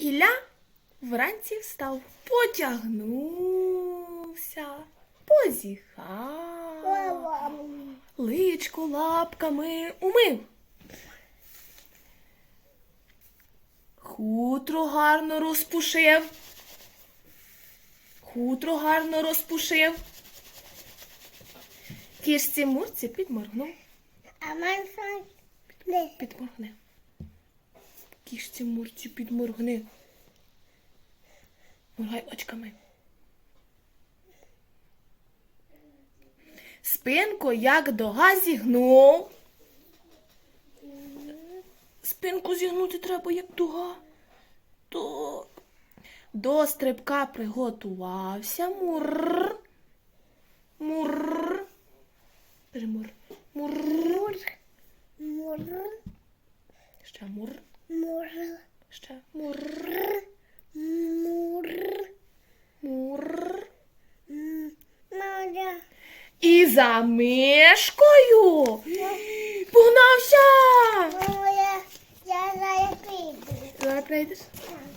Ілля вранці встав, потягнувся, позіхав, личко лапками умив. Хутро гарно розпушив. Хутро гарно розпушив. Кішці мурці підморгнув. А Підморгни. Кішці мурці підморгни. Моргай очками. Спинку як дога зігнув. Спинку зігнути треба як дуга. Так. До стрибка приготувався. Мур. Мур. Кажи мур. Мур. мур Ще мур. Ще мур. мур Мур. І за мишкою погнався. я піду. Зараз прийдеш. Так.